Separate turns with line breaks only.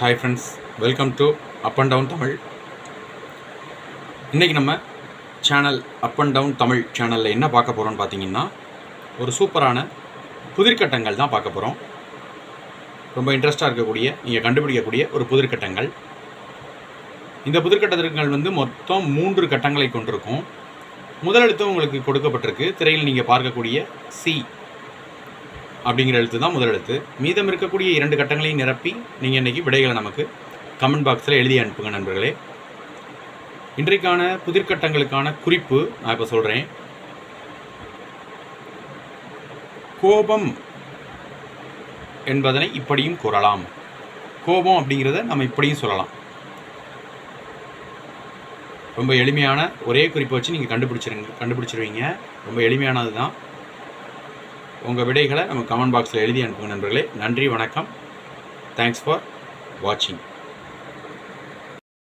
Hi friends welcome to up and down Tamil இன்றைக்கி நம்ம channel up and down Tamil சேனலில் என்ன பார்க்க போகிறோம்னு பார்த்தீங்கன்னா ஒரு சூப்பரான புதிர்கட்டங்கள் தான் பார்க்க போகிறோம் ரொம்ப இன்ட்ரெஸ்டாக இருக்கக்கூடிய நீங்கள் கண்டுபிடிக்கக்கூடிய ஒரு புதிர்கட்டங்கள். இந்த புதிர்கட்டங்கள் வந்து மொத்தம் மூன்று கட்டங்களை கொண்டிருக்கும். முதலெழுத்து உங்களுக்கு கொடுக்கப்பட்டிருக்கு. திரையில் நீங்கள் பார்க்கக்கூடிய சி அப்படிங்கிற எழுத்து தான் முதல் எழுத்து. மீதம் இருக்கக்கூடிய இரண்டு கட்டங்களையும் நிரப்பி நீங்கள் இன்றைக்கி விடைகளை நமக்கு கமெண்ட் பாக்ஸில் எழுதி அனுப்புங்க நண்பர்களே. இன்றைக்கான புதிர்கட்டங்களுக்கான குறிப்பு நான் இப்போ சொல்கிறேன் கோபம் என்பதனை இப்படியும் கூறலாம். கோபம் அப்படிங்கிறத நம்ம இப்படியும் சொல்லலாம். ரொம்ப எளிமையான ஒரே குறிப்பை வச்சு நீங்கள் கண்டுபிடிச்சிருங்க கண்டுபிடிச்சிருவீங்க. ரொம்ப எளிமையானது தான் உங்கள் விடைகளை நம்ம கமெண்ட் பாக்ஸில் எழுதி அனுப்புங்க நண்பர்களே. நன்றி வணக்கம். தேங்க்ஸ் ஃபார் வாட்சிங்